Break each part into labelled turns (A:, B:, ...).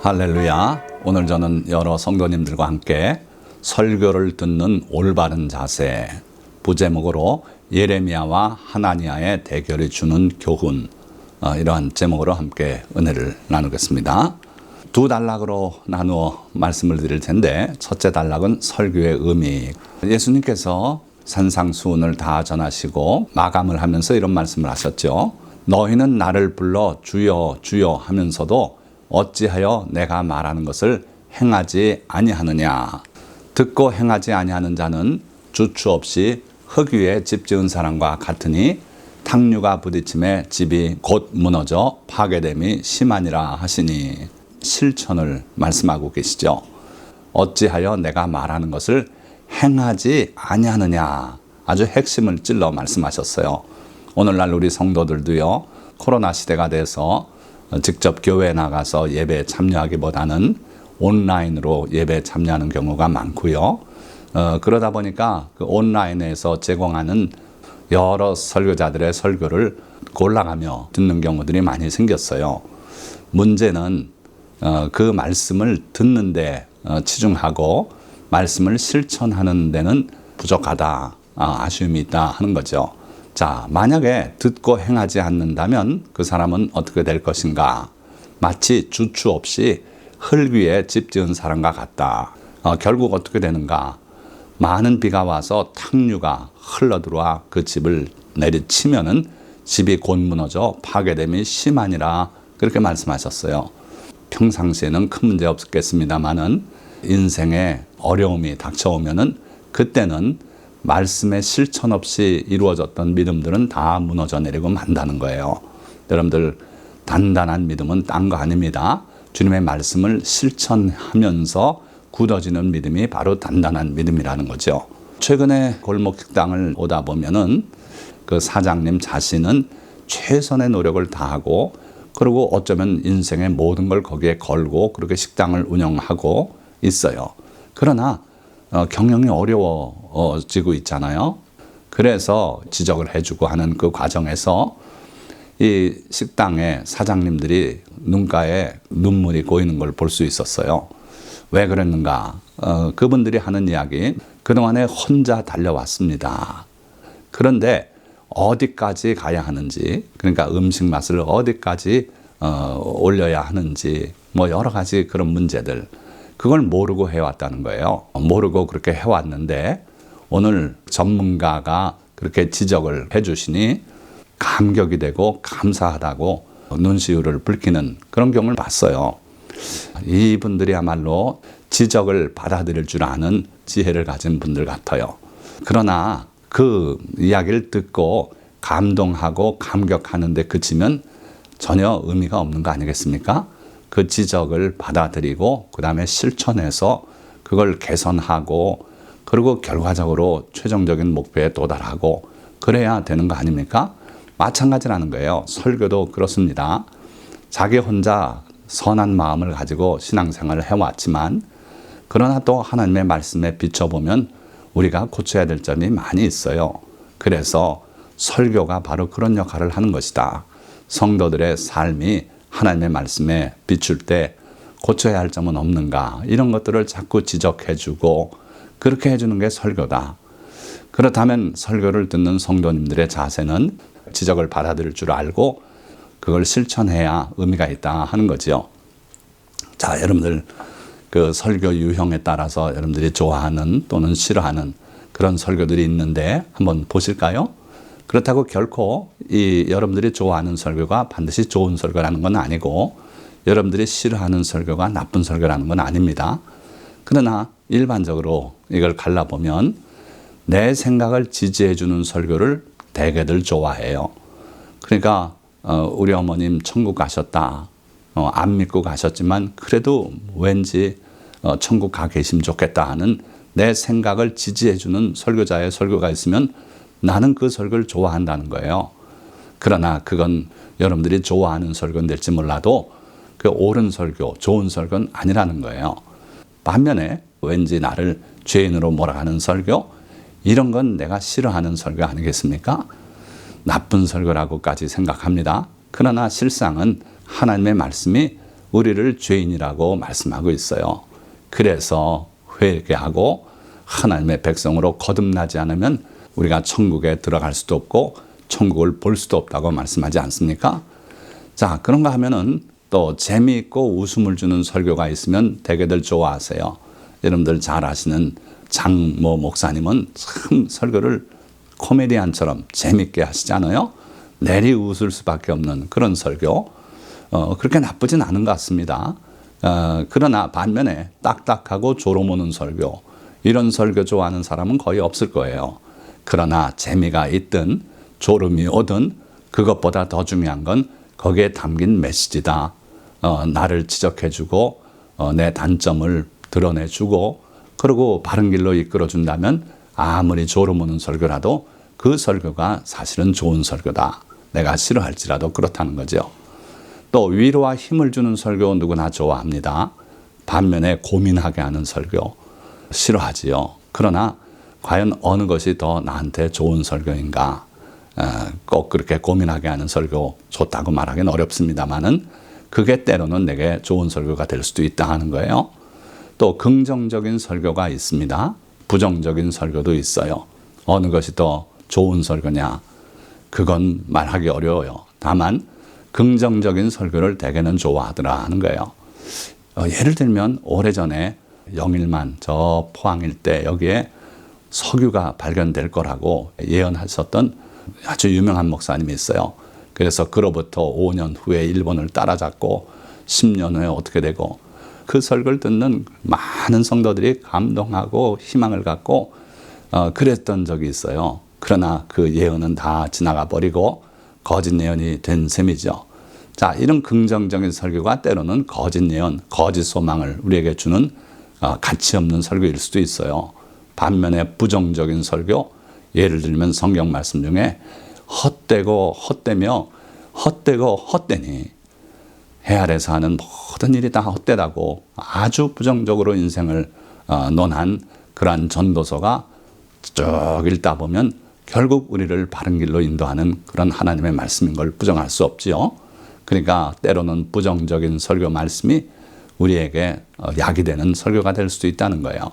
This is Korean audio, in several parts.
A: 할렐루야. 오늘 저는 여러 성도님들과 함께 설교를 듣는 올바른 자세 부제목으로 예레미야와 하나니아의 대결이 주는 교훈 어, 이러한 제목으로 함께 은혜를 나누겠습니다. 두 단락으로 나누어 말씀을 드릴 텐데 첫째 단락은 설교의 의미. 예수님께서 산상수훈을 다 전하시고 마감을 하면서 이런 말씀을 하셨죠. 너희는 나를 불러 주여 주여 하면서도 어찌하여 내가 말하는 것을 행하지 아니하느냐. 듣고 행하지 아니하는 자는 주추 없이 흙 위에 집 지은 사람과 같으니 탕류가 부딪힘에 집이 곧 무너져 파괴됨이 심하니라 하시니 실천을 말씀하고 계시죠. 어찌하여 내가 말하는 것을 행하지 아니하느냐. 아주 핵심을 찔러 말씀하셨어요. 오늘날 우리 성도들도요. 코로나 시대가 돼서 직접 교회에 나가서 예배에 참여하기보다는 온라인으로 예배에 참여하는 경우가 많고요. 어, 그러다 보니까 그 온라인에서 제공하는 여러 설교자들의 설교를 골라가며 듣는 경우들이 많이 생겼어요. 문제는 어, 그 말씀을 듣는데 어, 치중하고 말씀을 실천하는 데는 부족하다, 아, 아쉬움이 있다 하는 거죠. 자, 만약에 듣고 행하지 않는다면 그 사람은 어떻게 될 것인가? 마치 주추 없이 흙 위에 집 지은 사람과 같다. 어, 결국 어떻게 되는가? 많은 비가 와서 탕류가 흘러 들어와 그 집을 내리치면은 집이 곧 무너져 파괴됨이 심하니라 그렇게 말씀하셨어요. 평상시에는 큰 문제 없겠습니다만은 인생에 어려움이 닥쳐오면은 그때는 말씀의 실천 없이 이루어졌던 믿음들은 다 무너져 내리고 만다는 거예요. 여러분들 단단한 믿음은 딴 거 아닙니다. 주님의 말씀을 실천하면서 굳어지는 믿음이 바로 단단한 믿음이라는 거죠. 최근에 골목 식당을 오다 보면은 그 사장님 자신은 최선의 노력을 다하고 그리고 어쩌면 인생의 모든 걸 거기에 걸고 그렇게 식당을 운영하고 있어요. 그러나 어, 경영이 어려워지고 있잖아요. 그래서 지적을 해주고 하는 그 과정에서 이 식당의 사장님들이 눈가에 눈물이 고이는 걸 볼 수 있었어요. 왜 그랬는가? 어, 그분들이 하는 이야기, 그동안에 혼자 달려왔습니다. 그런데 어디까지 가야 하는지, 그러니까 음식 맛을 어디까지 어, 올려야 하는지, 뭐 여러 가지 그런 문제들, 그걸 모르고 해왔다는 거예요. 모르고 그렇게 해왔는데, 오늘 전문가가 그렇게 지적을 해주시니 감격이 되고 감사하다고 눈시울을 붉히는 그런 경우를 봤어요. 이분들이야말로 지적을 받아들일 줄 아는 지혜를 가진 분들 같아요. 그러나 그 이야기를 듣고 감동하고 감격하는데 그치면 전혀 의미가 없는 거 아니겠습니까? 그 지적을 받아들이고 그 다음에 실천해서 그걸 개선하고 그리고 결과적으로 최종적인 목표에 도달하고 그래야 되는 거 아닙니까? 마찬가지라는 거예요. 설교도 그렇습니다. 자기 혼자 선한 마음을 가지고 신앙생활을 해왔지만 그러나 또 하나님의 말씀에 비춰보면 우리가 고쳐야 될 점이 많이 있어요. 그래서 설교가 바로 그런 역할을 하는 것이다. 성도들의 삶이 하나님의 말씀에 비출 때 고쳐야 할 점은 없는가 이런 것들을 자꾸 지적해주고 그렇게 해주는 게 설교다. 그렇다면 설교를 듣는 성도님들의 자세는 지적을 받아들일 줄 알고 그걸 실천해야 의미가 있다 하는 거지요. 자, 여러분들 그 설교 유형에 따라서 여러분들이 좋아하는 또는 싫어하는 그런 설교들이 있는데 한번 보실까요? 그렇다고 결코 이 여러분들이 좋아하는 설교가 반드시 좋은 설교라는 건 아니고 여러분들이 싫어하는 설교가 나쁜 설교라는 건 아닙니다. 그러나 일반적으로 이걸 갈라보면 내 생각을 지지해 주는 설교를 대개들 좋아해요. 그러니까 어, 우리 어머님 천국 가셨다. 어, 안 믿고 가셨지만 그래도 왠지 어, 천국 가 계시면 좋겠다 하는 내 생각을 지지해 주는 설교자의 설교가 있으면 나는 그 설교를 좋아한다는 거예요. 그러나 그건 여러분들이 좋아하는 설교는 될지 몰라도 그 옳은 설교, 좋은 설교는 아니라는 거예요. 반면에 왠지 나를 죄인으로 몰아가는 설교, 이런 건 내가 싫어하는 설교 아니겠습니까? 나쁜 설교라고까지 생각합니다. 그러나 실상은 하나님의 말씀이 우리를 죄인이라고 말씀하고 있어요. 그래서 회개하고 하나님의 백성으로 거듭나지 않으면 우리가 천국에 들어갈 수도 없고 천국을 볼 수도 없다고 말씀하지 않습니까? 자, 그런가 하면은 또 재미있고 웃음을 주는 설교가 있으면 대개들 좋아하세요. 여러분들 잘 아시는 장모 목사님은 참 설교를 코미디언처럼 재밌게 하시잖아요. 내리 웃을 수밖에 없는 그런 설교. 어, 그렇게 나쁘진 않은 것 같습니다. 어, 그러나 반면에 딱딱하고 조롱 오는 설교, 이런 설교 좋아하는 사람은 거의 없을 거예요. 그러나 재미가 있든 졸음이 오든 그것보다 더 중요한 건 거기에 담긴 메시지다. 어, 나를 지적해주고 어, 내 단점을 드러내주고 그리고 바른 길로 이끌어준다면 아무리 졸음 오는 설교라도 그 설교가 사실은 좋은 설교다. 내가 싫어할지라도 그렇다는 거죠. 또 위로와 힘을 주는 설교 누구나 좋아합니다. 반면에 고민하게 하는 설교 싫어하지요. 그러나 과연 어느 것이 더 나한테 좋은 설교인가? 어, 꼭 그렇게 고민하게 하는 설교 좋다고 말하기는 어렵습니다만은 그게 때로는 내게 좋은 설교가 될 수도 있다 하는 거예요. 또 긍정적인 설교가 있습니다. 부정적인 설교도 있어요. 어느 것이 더 좋은 설교냐? 그건 말하기 어려워요. 다만 긍정적인 설교를 대개는 좋아하더라 하는 거예요. 어, 예를 들면 오래전에 영일만 저 포항일 때 여기에 석유가 발견될 거라고 예언하셨던 아주 유명한 목사님이 있어요. 그래서 그로부터 5년 후에 일본을 따라잡고 10년 후에 어떻게 되고 그 설교를 듣는 많은 성도들이 감동하고 희망을 갖고 어, 그랬던 적이 있어요. 그러나 그 예언은 다 지나가 버리고 거짓 예언이 된 셈이죠. 자, 이런 긍정적인 설교가 때로는 거짓 예언, 거짓 소망을 우리에게 주는 어, 가치 없는 설교일 수도 있어요. 반면에 부정적인 설교, 예를 들면 성경 말씀 중에 헛되고 헛되며 헛되고 헛되니 해 아래서 하는 모든 일이 다 헛되다고 아주 부정적으로 인생을 어, 논한 그러한 전도서가 쭉 읽다 보면 결국 우리를 바른 길로 인도하는 그런 하나님의 말씀인 걸 부정할 수 없지요. 그러니까 때로는 부정적인 설교 말씀이 우리에게 어, 약이 되는 설교가 될 수도 있다는 거예요.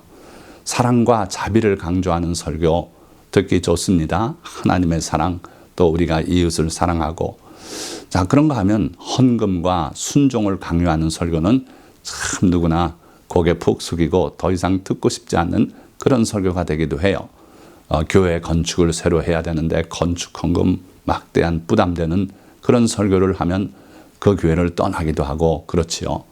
A: 사랑과 자비를 강조하는 설교 듣기 좋습니다. 하나님의 사랑, 또 우리가 이웃을 사랑하고 자 그런가 하면 헌금과 순종을 강요하는 설교는 참 누구나 고개 푹 숙이고 더 이상 듣고 싶지 않는 그런 설교가 되기도 해요. 어, 교회 건축을 새로 해야 되는데 건축 헌금 막대한 부담되는 그런 설교를 하면 그 교회를 떠나기도 하고 그렇지요.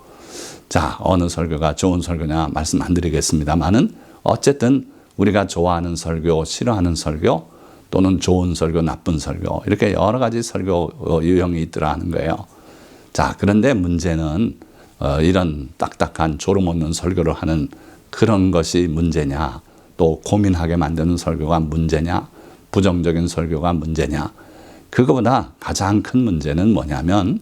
A: 자, 어느 설교가 좋은 설교냐 말씀 안 드리겠습니다만은 어쨌든 우리가 좋아하는 설교, 싫어하는 설교 또는 좋은 설교, 나쁜 설교 이렇게 여러 가지 설교 유형이 있더라는 거예요. 자, 그런데 문제는 어, 이런 딱딱한 졸음 없는 설교를 하는 그런 것이 문제냐 또 고민하게 만드는 설교가 문제냐 부정적인 설교가 문제냐 그거보다 가장 큰 문제는 뭐냐면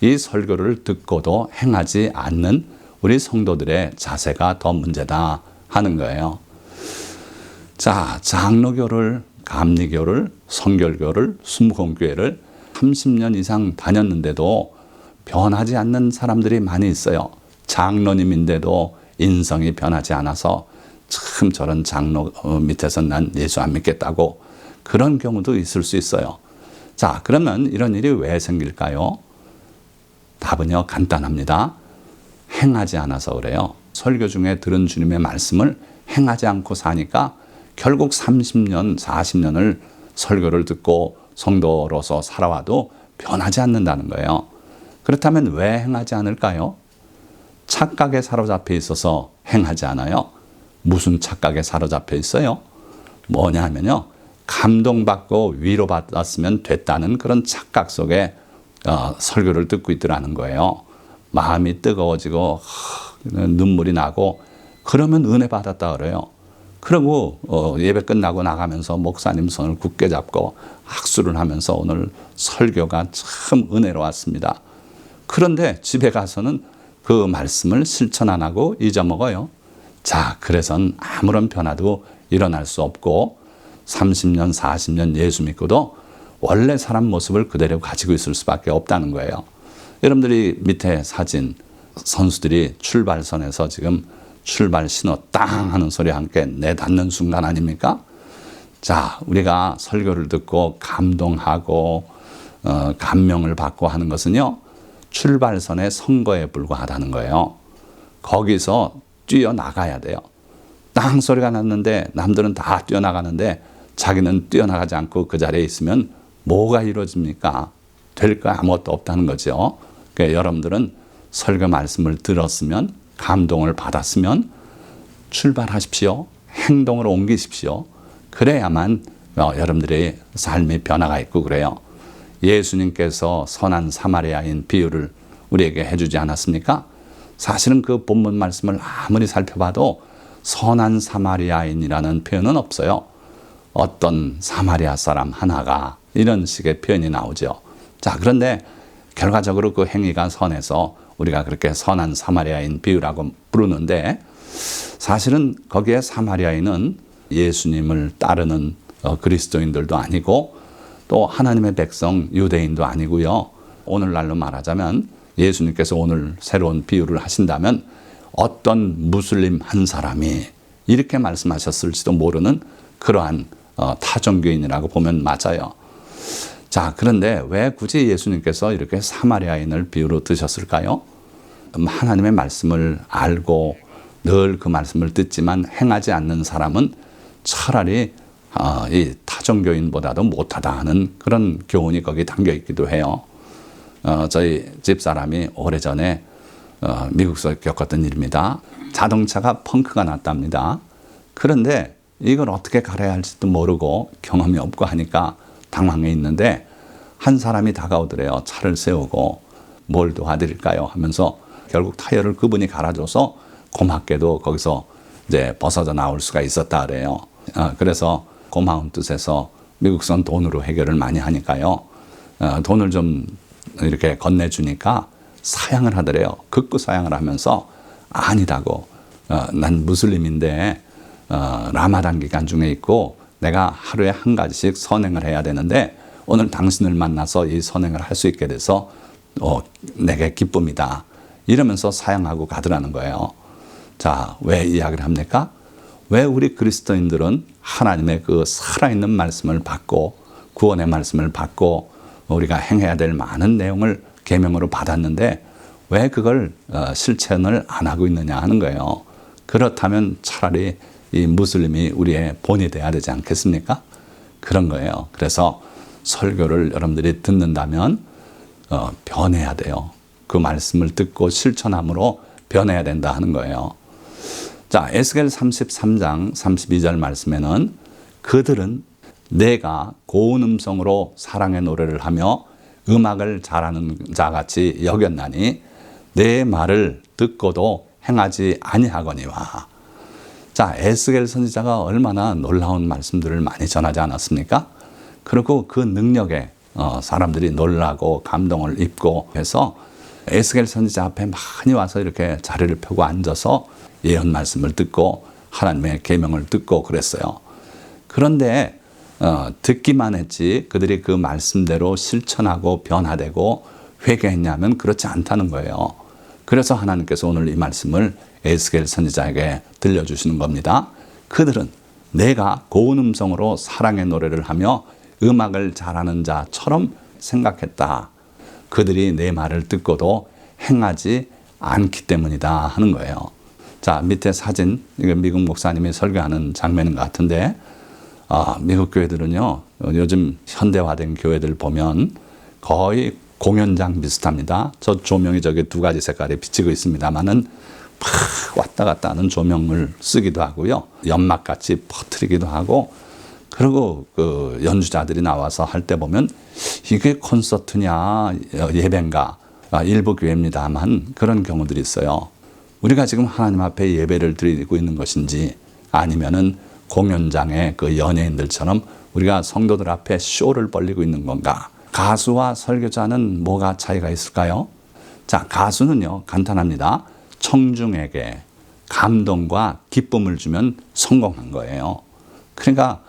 A: 이 설교를 듣고도 행하지 않는 우리 성도들의 자세가 더 문제다 하는 거예요. 자, 장로교를, 감리교를, 성결교를, 순복음교회를 30년 이상 다녔는데도 변하지 않는 사람들이 많이 있어요. 장로님인데도 인성이 변하지 않아서 참 저런 장로 어, 밑에서 난 예수 안 믿겠다고 그런 경우도 있을 수 있어요. 자, 그러면 이런 일이 왜 생길까요? 답은요, 간단합니다. 행하지 않아서 그래요. 설교 중에 들은 주님의 말씀을 행하지 않고 사니까 결국 30년, 40년을 설교를 듣고 성도로서 살아와도 변하지 않는다는 거예요. 그렇다면 왜 행하지 않을까요? 착각에 사로잡혀 있어서 행하지 않아요. 무슨 착각에 사로잡혀 있어요? 뭐냐 하면요. 감동받고 위로받았으면 됐다는 그런 착각 속에 어, 설교를 듣고 있더라는 거예요. 마음이 뜨거워지고 눈물이 나고 그러면 은혜 받았다 그래요. 그리고 어, 예배 끝나고 나가면서 목사님 손을 굳게 잡고 악수를 하면서 오늘 설교가 참 은혜로웠습니다. 그런데 집에 가서는 그 말씀을 실천 안 하고 잊어먹어요. 자, 그래선 아무런 변화도 일어날 수 없고 30년, 40년 예수 믿고도 원래 사람 모습을 그대로 가지고 있을 수밖에 없다는 거예요. 여러분들이 밑에 사진 선수들이 출발선에서 지금 출발 신호 땅 하는 소리와 함께 내닫는 순간 아닙니까? 자, 우리가 설교를 듣고 감동하고 어, 감명을 받고 하는 것은요. 출발선의 선거에 불과하다는 거예요. 거기서 뛰어나가야 돼요. 땅 소리가 났는데 남들은 다 뛰어나가는데 자기는 뛰어나가지 않고 그 자리에 있으면 뭐가 이루어집니까? 될 거 아무것도 없다는 거죠. 그러니까 여러분들은 설교 말씀을 들었으면 감동을 받았으면 출발하십시오. 행동으로 옮기십시오. 그래야만 어, 여러분들의 삶의 변화가 있고 그래요. 예수님께서 선한 사마리아인 비유를 우리에게 해주지 않았습니까? 사실은 그 본문 말씀을 아무리 살펴봐도 선한 사마리아인이라는 표현은 없어요. 어떤 사마리아 사람 하나가 이런 식의 표현이 나오죠. 자, 그런데 결과적으로 그 행위가 선해서 우리가 그렇게 선한 사마리아인 비유라고 부르는데 사실은 거기에 사마리아인은 예수님을 따르는 어, 그리스도인들도 아니고 또 하나님의 백성 유대인도 아니고요. 오늘날로 말하자면 예수님께서 오늘 새로운 비유를 하신다면 어떤 무슬림 한 사람이 이렇게 말씀하셨을지도 모르는 그러한 어, 타종교인이라고 보면 맞아요. 자, 그런데 왜 굳이 예수님께서 이렇게 사마리아인을 비유로 드셨을까요? 음, 하나님의 말씀을 알고 늘 그 말씀을 듣지만 행하지 않는 사람은 차라리 어, 이 타종교인보다도 못하다 하는 그런 교훈이 거기 담겨 있기도 해요. 어, 저희 집 사람이 오래전에 어, 미국에서 겪었던 일입니다. 자동차가 펑크가 났답니다. 그런데 이걸 어떻게 갈아야 할지도 모르고 경험이 없고 하니까 당황해 있는데 한 사람이 다가오더래요. 차를 세우고 뭘 도와드릴까요? 하면서 결국 타이어를 그분이 갈아줘서 고맙게도 거기서 이제 벗어져 나올 수가 있었다 그래요. 어, 그래서 고마운 뜻에서 미국선 돈으로 해결을 많이 하니까요. 어, 돈을 좀 이렇게 건네주니까 사양을 하더래요. 극구 사양을 하면서 아니다고. 어, 난 무슬림인데 어, 라마단 기간 중에 있고 내가 하루에 한 가지씩 선행을 해야 되는데 오늘 당신을 만나서 이 선행을 할 수 있게 돼서 어, 내게 기쁨이다. 이러면서 사양하고 가더라는 거예요. 자, 왜 이야기를 합니까? 왜 우리 그리스도인들은 하나님의 그 살아있는 말씀을 받고 구원의 말씀을 받고 우리가 행해야 될 많은 내용을 계명으로 받았는데 왜 그걸 어, 실천을 안 하고 있느냐 하는 거예요. 그렇다면 차라리 이 무슬림이 우리의 본이 돼야 되지 않겠습니까? 그런 거예요. 그래서 설교를 여러분들이 듣는다면 어, 변해야 돼요. 그 말씀을 듣고 실천함으로 변해야 된다 하는 거예요. 자, 에스겔 33장 32절 말씀에는 그들은 내가 고운 음성으로 사랑의 노래를 하며 음악을 잘하는 자 같이 여겼나니 내 말을 듣고도 행하지 아니하거니와. 자, 에스겔 선지자가 얼마나 놀라운 말씀들을 많이 전하지 않았습니까? 그리고 그 능력에 어, 사람들이 놀라고 감동을 입고 해서 에스겔 선지자 앞에 많이 와서 이렇게 자리를 펴고 앉아서 예언 말씀을 듣고 하나님의 계명을 듣고 그랬어요. 그런데 어, 듣기만 했지 그들이 그 말씀대로 실천하고 변화되고 회개했냐면 그렇지 않다는 거예요. 그래서 하나님께서 오늘 이 말씀을 에스겔 선지자에게 들려주시는 겁니다. 그들은 내가 고운 음성으로 사랑의 노래를 하며 음악을 잘하는 자처럼 생각했다. 그들이 내 말을 듣고도 행하지 않기 때문이다 하는 거예요. 자, 밑에 사진, 이거 미국 목사님이 설교하는 장면인 것 같은데, 아, 미국 교회들은요, 요즘 현대화된 교회들 보면 거의 공연장 비슷합니다. 저 조명이 저기 두 가지 색깔이 비치고 있습니다만은 팍 왔다 갔다 하는 조명을 쓰기도 하고요. 연막 같이 퍼트리기도 하고, 그리고 그 연주자들이 나와서 할 때 보면 이게 콘서트냐, 예배인가, 아, 일부 교회입니다만 그런 경우들이 있어요. 우리가 지금 하나님 앞에 예배를 드리고 있는 것인지 아니면은 공연장의 그 연예인들처럼 우리가 성도들 앞에 쇼를 벌리고 있는 건가? 가수와 설교자는 뭐가 차이가 있을까요? 자, 가수는요, 간단합니다. 청중에게 감동과 기쁨을 주면 성공한 거예요. 그러니까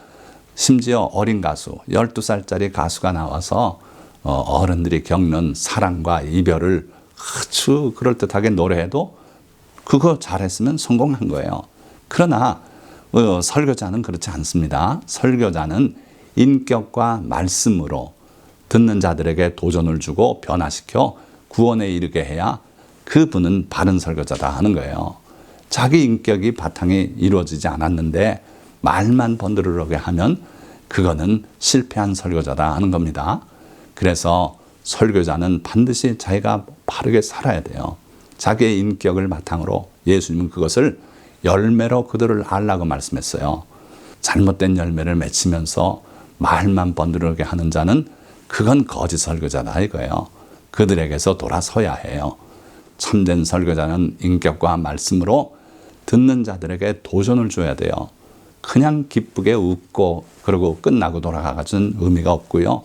A: 심지어 어린 가수, 12살짜리 가수가 나와서 어, 어른들이 겪는 사랑과 이별을 아주 그럴듯하게 노래해도 그거 잘했으면 성공한 거예요. 그러나 어, 설교자는 그렇지 않습니다. 설교자는 인격과 말씀으로 듣는 자들에게 도전을 주고 변화시켜 구원에 이르게 해야 그분은 바른 설교자다 하는 거예요. 자기 인격이 바탕이 이루어지지 않았는데 말만 번드르르게 하면 그거는 실패한 설교자다 하는 겁니다. 그래서 설교자는 반드시 자기가 바르게 살아야 돼요. 자기의 인격을 바탕으로 예수님은 그것을 열매로 그들을 알라고 말씀했어요. 잘못된 열매를 맺히면서 말만 번드르게 하는 자는 그건 거짓 설교자다 이거예요. 그들에게서 돌아서야 해요. 참된 설교자는 인격과 말씀으로 듣는 자들에게 도전을 줘야 돼요. 그냥 기쁘게 웃고 그러고 끝나고 돌아가가는 의미가 없고요.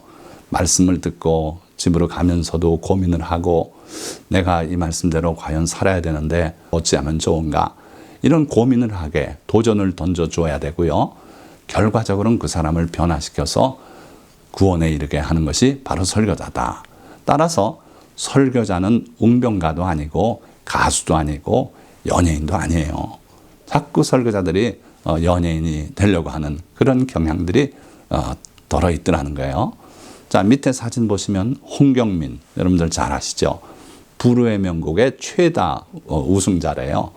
A: 말씀을 듣고 집으로 가면서도 고민을 하고 내가 이 말씀대로 과연 살아야 되는데 어찌하면 좋은가 이런 고민을 하게 도전을 던져줘야 되고요. 결과적으로는 그 사람을 변화시켜서 구원에 이르게 하는 것이 바로 설교자다. 따라서 설교자는 웅병가도 아니고 가수도 아니고 연예인도 아니에요. 자꾸 설교자들이 어, 연예인이 되려고 하는 그런 경향들이 어, 덜어 있더라는 거예요. 자, 밑에 사진 보시면 홍경민, 여러분들 잘 아시죠? 부르의 명곡의 최다 어, 우승자래요.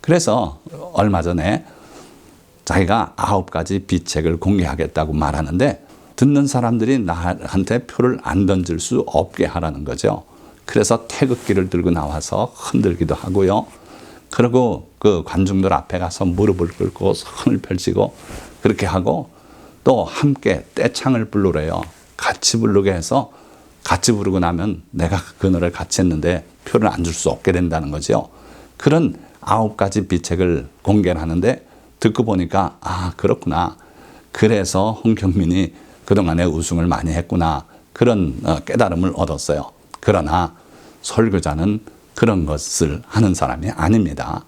A: 그래서 얼마 전에 자기가 아홉 가지 비책을 공개하겠다고 말하는데 듣는 사람들이 나한테 표를 안 던질 수 없게 하라는 거죠. 그래서 태극기를 들고 나와서 흔들기도 하고요. 그리고 그 관중들 앞에 가서 무릎을 꿇고 손을 펼치고 그렇게 하고 또 함께 떼창을 부르래요. 같이 부르게 해서 같이 부르고 나면 내가 그 노래를 같이 했는데 표를 안 줄 수 없게 된다는 거죠. 그런 아홉 가지 비책을 공개를 하는데 듣고 보니까 아 그렇구나. 그래서 홍경민이 그동안에 우승을 많이 했구나. 그런 어, 깨달음을 얻었어요. 그러나 설교자는 그런 것을 하는 사람이 아닙니다.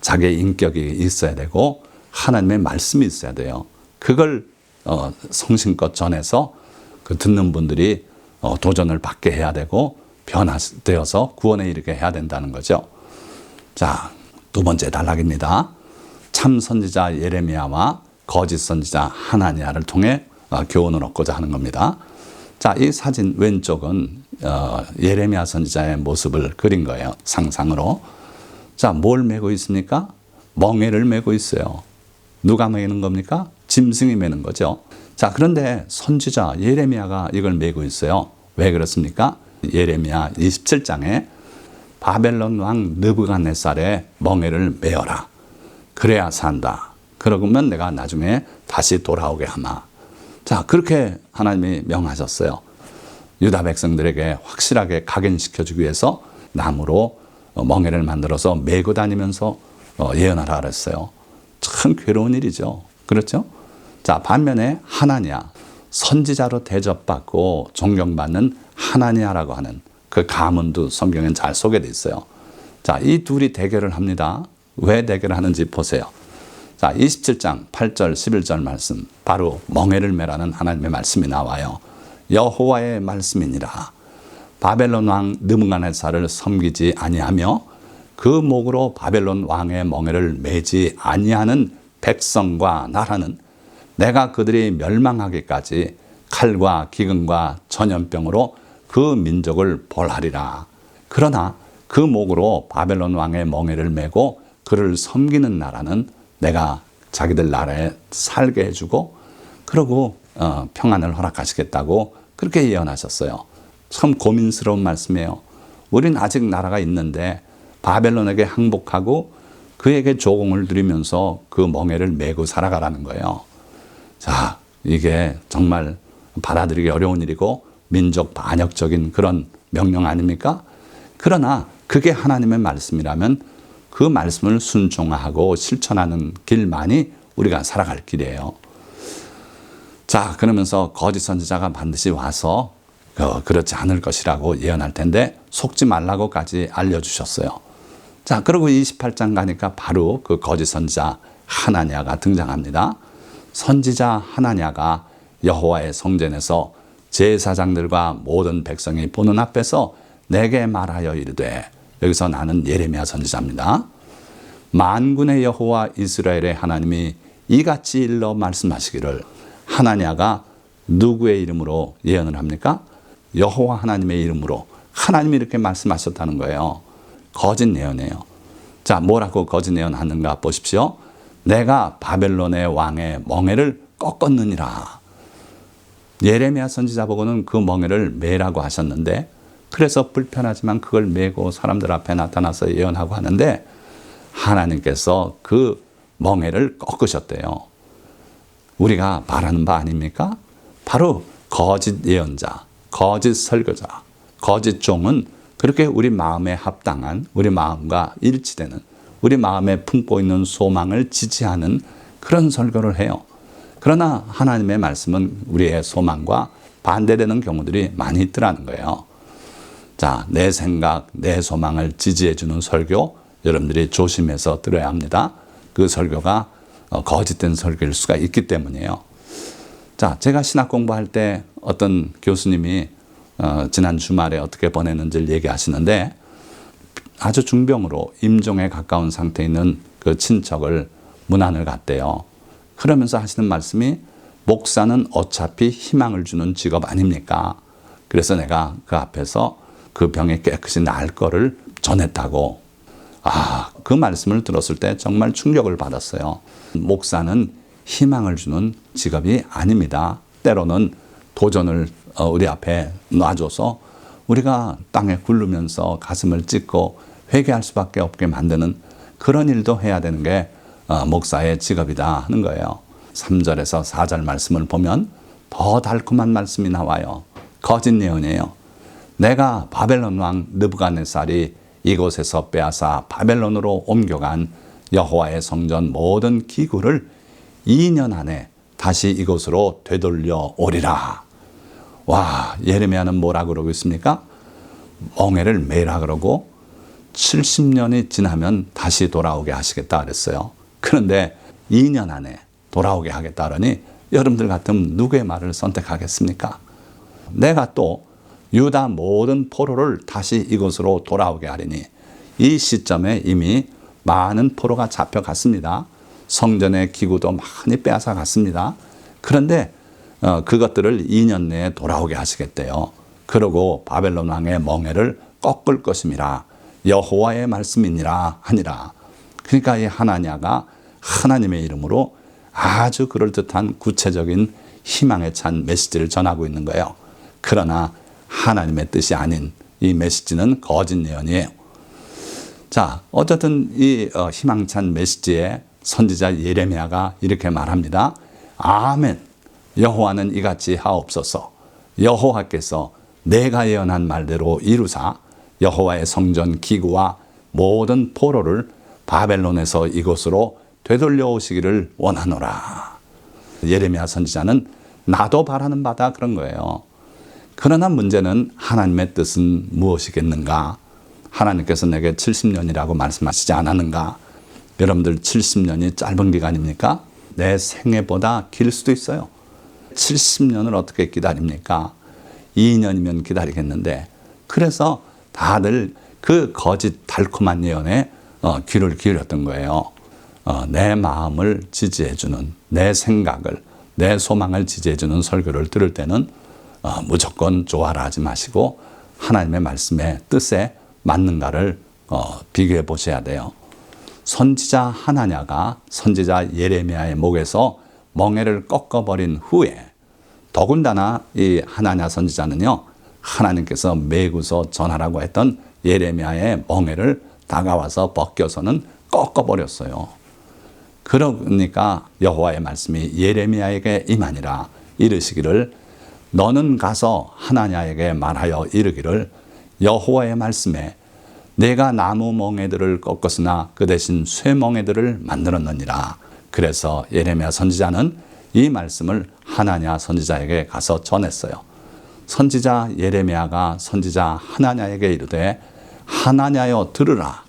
A: 자기의 인격이 있어야 되고 하나님의 말씀이 있어야 돼요. 그걸 어, 성신껏 전해서 그 듣는 분들이 어, 도전을 받게 해야 되고 변화되어서 구원에 이르게 해야 된다는 거죠. 자, 두 번째 단락입니다. 참 선지자 예레미야와 거짓 선지자 하나니아를 통해 어, 교훈을 얻고자 하는 겁니다. 자, 이 사진 왼쪽은 어, 예레미야 선지자의 모습을 그린 거예요. 상상으로. 자, 뭘 메고 있습니까? 멍에를 메고 있어요. 누가 메는 겁니까? 짐승이 메는 거죠. 자, 그런데 선지자 예레미야가 이걸 메고 있어요. 왜 그렇습니까? 예레미야 27장에 바벨론 왕 느부갓네살의 멍에를 메어라. 그래야 산다. 그러면 내가 나중에 다시 돌아오게 하마. 자, 그렇게 하나님이 명하셨어요. 유다 백성들에게 확실하게 각인시켜 주기 위해서 나무로 어, 멍에를 만들어서 메고 다니면서 어, 예언하라 그랬어요. 참 괴로운 일이죠. 그렇죠? 자, 반면에 하나니아, 선지자로 대접받고 존경받는 하나니아라고 하는 그 가문도 성경엔 잘 소개되어 있어요. 자, 이 둘이 대결을 합니다. 왜 대결하는지 보세요. 자, 27장 8절 11절 말씀 바로 멍에를 매라는 하나님의 말씀이 나와요. 여호와의 말씀이니라. 바벨론 왕 느무갓네살을 섬기지 아니하며 그 목으로 바벨론 왕의 멍에를 매지 아니하는 백성과 나라는 내가 그들이 멸망하기까지 칼과 기근과 전염병으로 그 민족을 벌하리라. 그러나 그 목으로 바벨론 왕의 멍에를 메고 그를 섬기는 나라는 내가 자기들 나라에 살게 해주고 그러고 어, 평안을 허락하시겠다고 그렇게 예언하셨어요. 참 고민스러운 말씀이에요. 우린 아직 나라가 있는데 바벨론에게 항복하고 그에게 조공을 드리면서 그 멍에를 메고 살아가라는 거예요. 자, 이게 정말 받아들이기 어려운 일이고 민족 반역적인 그런 명령 아닙니까? 그러나 그게 하나님의 말씀이라면 그 말씀을 순종하고 실천하는 길만이 우리가 살아갈 길이에요. 자, 그러면서 거짓 선지자가 반드시 와서 어, 그렇지 않을 것이라고 예언할 텐데 속지 말라고까지 알려주셨어요. 자, 그리고 28장 가니까 바로 그 거짓 선지자 하나냐가 등장합니다. 선지자 하나냐가 여호와의 성전에서 제사장들과 모든 백성이 보는 앞에서 내게 말하여 이르되 여기서 나는 예레미야 선지자입니다. 만군의 여호와 이스라엘의 하나님이 이같이 일러 말씀하시기를 하나냐가 누구의 이름으로 예언을 합니까? 여호와 하나님의 이름으로 하나님이 이렇게 말씀하셨다는 거예요. 거짓 예언이에요. 자, 뭐라고 거짓 예언하는가 보십시오. 내가 바벨론의 왕의 멍에를 꺾었느니라. 예레미야 선지자 보고는 그 멍에를 매라고 하셨는데 그래서 불편하지만 그걸 메고 사람들 앞에 나타나서 예언하고 하는데 하나님께서 그 멍에를 꺾으셨대요. 우리가 바라는 바 아닙니까? 바로 거짓 예언자, 거짓 설교자, 거짓 종은 그렇게 우리 마음에 합당한 우리 마음과 일치되는 우리 마음에 품고 있는 소망을 지지하는 그런 설교를 해요. 그러나 하나님의 말씀은 우리의 소망과 반대되는 경우들이 많이 있더라는 거예요. 자, 내 생각, 내 소망을 지지해주는 설교, 여러분들이 조심해서 들어야 합니다. 그 설교가 어, 거짓된 설교일 수가 있기 때문이에요. 자, 제가 신학 공부할 때 어떤 교수님이 어, 지난 주말에 어떻게 보냈는지를 얘기하시는데 아주 중병으로 임종에 가까운 상태에 있는 그 친척을 문안을 갔대요. 그러면서 하시는 말씀이 목사는 어차피 희망을 주는 직업 아닙니까? 그래서 내가 그 앞에서 그 병이 깨끗이 나을 거를 전했다고. 아, 그 말씀을 들었을 때 정말 충격을 받았어요. 목사는 희망을 주는 직업이 아닙니다. 때로는 도전을 어, 우리 앞에 놔줘서 우리가 땅에 굴르면서 가슴을 찢고 회개할 수밖에 없게 만드는 그런 일도 해야 되는 게 어, 목사의 직업이다 하는 거예요. 3절에서 4절 말씀을 보면 더 달콤한 말씀이 나와요. 거짓 예언이에요. 내가 바벨론 왕 느부갓네살이 이곳에서 빼앗아 바벨론으로 옮겨간 여호와의 성전 모든 기구를 2년 안에 다시 이곳으로 되돌려 오리라. 와, 예레미야는 뭐라 그러고 있습니까? 멍해를 매라 그러고 70년이 지나면 다시 돌아오게 하시겠다 그랬어요. 그런데 2년 안에 돌아오게 하겠다 그러니 여러분들 같으면 누구의 말을 선택하겠습니까? 내가 또 유다 모든 포로를 다시 이곳으로 돌아오게 하리니 이 시점에 이미 많은 포로가 잡혀갔습니다. 성전의 기구도 많이 빼앗아 갔습니다. 그런데 어, 그것들을 2년 내에 돌아오게 하시겠대요. 그러고 바벨론 왕의 멍에를 꺾을 것임이라 여호와의 말씀이니라 하니라. 그러니까 이 하나냐가 하나님의 이름으로 아주 그럴듯한 구체적인 희망에 찬 메시지를 전하고 있는 거예요. 그러나 하나님의 뜻이 아닌 이 메시지는 거짓 예언이에요. 자, 어쨌든 이 어, 희망찬 메시지에 선지자 예레미야가 이렇게 말합니다. 아멘. 여호와는 이같이 하옵소서. 여호와께서 내가 예언한 말대로 이루사 여호와의 성전 기구와 모든 포로를 바벨론에서 이곳으로 되돌려 오시기를 원하노라. 예레미야 선지자는 나도 바라는 바다 그런 거예요. 그러나 문제는 하나님의 뜻은 무엇이겠는가? 하나님께서 내게 70년이라고 말씀하시지 않았는가? 여러분들 70년이 짧은 기간입니까? 내 생애보다 길 수도 있어요. 70년을 어떻게 기다립니까? 2년이면 기다리겠는데. 그래서 다들 그 거짓 달콤한 예언에 어, 귀를 기울였던 거예요. 어, 내 마음을 지지해주는, 내 생각을, 내 소망을 지지해주는 설교를 들을 때는 어, 무조건 좋아라 하지 마시고 하나님의 말씀의 뜻에 맞는가를 어, 비교해 보셔야 돼요. 선지자 하나냐가 선지자 예레미야의 목에서 멍에를 꺾어버린 후에 더군다나 이 하나냐 선지자는요 하나님께서 매구서 전하라고 했던 예레미야의 멍에를 다가와서 벗겨서는 꺾어버렸어요. 그러니까 여호와의 말씀이 예레미야에게 임하니라 이르시기를 너는 가서 하나냐에게 말하여 이르기를 여호와의 말씀에 내가 나무 멍에들을 꺾었으나 그 대신 쇠 멍에들을 만들었느니라. 그래서 예레미야 선지자는 이 말씀을 하나냐 선지자에게 가서 전했어요. 선지자 예레미야가 선지자 하나냐에게 이르되 하나냐여 들으라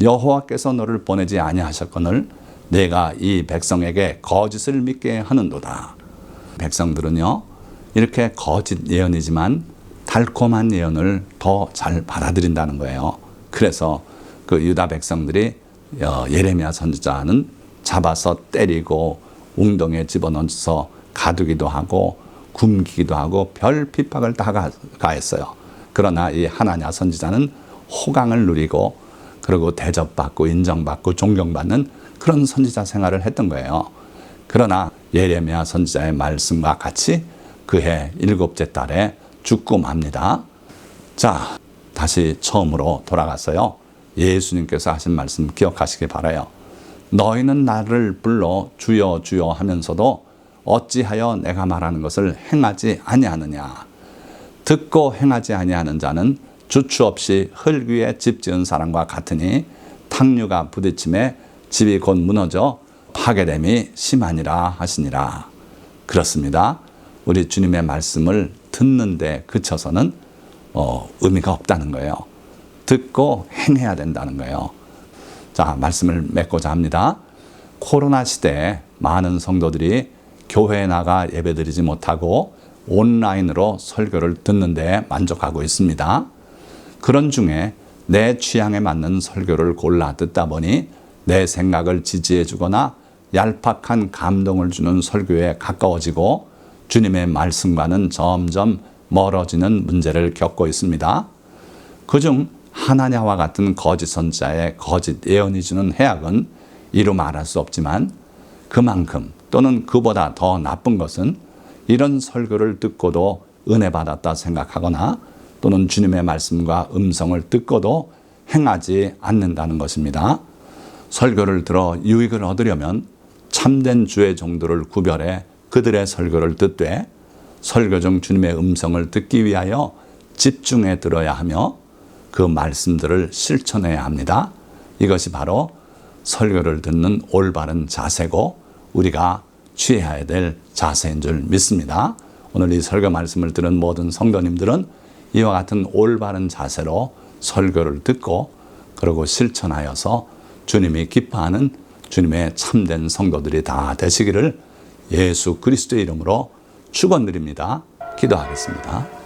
A: 여호와께서 너를 보내지 아니하셨거늘 내가 이 백성에게 거짓을 믿게 하는도다. 백성들은요 이렇게 거짓 예언이지만 달콤한 예언을 더 잘 받아들인다는 거예요. 그래서 그 유다 백성들이 어, 예레미야 선지자는 잡아서 때리고 웅덩이에 집어넣어서 가두기도 하고 굶기기도 하고 별 핍박을 다 가- 가했어요. 그러나 이 하나냐 선지자는 호강을 누리고 그리고 대접받고 인정받고 존경받는 그런 선지자 생활을 했던 거예요. 그러나 예레미야 선지자의 말씀과 같이 그해 일곱째 달에 죽고 맙니다. 자, 다시 처음으로 돌아갔어요. 예수님께서 하신 말씀 기억하시기 바라요. 너희는 나를 불러 주여 주여 하면서도 어찌하여 내가 말하는 것을 행하지 아니하느냐. 듣고 행하지 아니하는 자는 주추 없이 흙 위에 집 지은 사람과 같으니 탕류가 부딪힘에 집이 곧 무너져 파괴됨이 심하니라 하시니라. 그렇습니다. 우리 주님의 말씀을 듣는데 그쳐서는 어, 의미가 없다는 거예요. 듣고 행해야 된다는 거예요. 자, 말씀을 맺고자 합니다. 코로나 시대에 많은 성도들이 교회에 나가 예배드리지 못하고 온라인으로 설교를 듣는데 만족하고 있습니다. 그런 중에 내 취향에 맞는 설교를 골라 듣다 보니 내 생각을 지지해 주거나 얄팍한 감동을 주는 설교에 가까워지고 주님의 말씀과는 점점 멀어지는 문제를 겪고 있습니다. 그중 하나냐와 같은 거짓 선자의 거짓 예언이 주는 해악은 이루 말할 수 없지만 그만큼 또는 그보다 더 나쁜 것은 이런 설교를 듣고도 은혜 받았다 생각하거나 또는 주님의 말씀과 음성을 듣고도 행하지 않는다는 것입니다. 설교를 들어 유익을 얻으려면 참된 주의 종들을 구별해 그들의 설교를 듣되 설교 중 주님의 음성을 듣기 위하여 집중해 들어야 하며 그 말씀들을 실천해야 합니다. 이것이 바로 설교를 듣는 올바른 자세고 우리가 취해야 될 자세인 줄 믿습니다. 오늘 이 설교 말씀을 들은 모든 성도님들은 이와 같은 올바른 자세로 설교를 듣고 그리고 실천하여서 주님이 기뻐하는 주님의 참된 성도들이 다 되시기를 예수 그리스도의 이름으로 축원드립니다. 기도하겠습니다.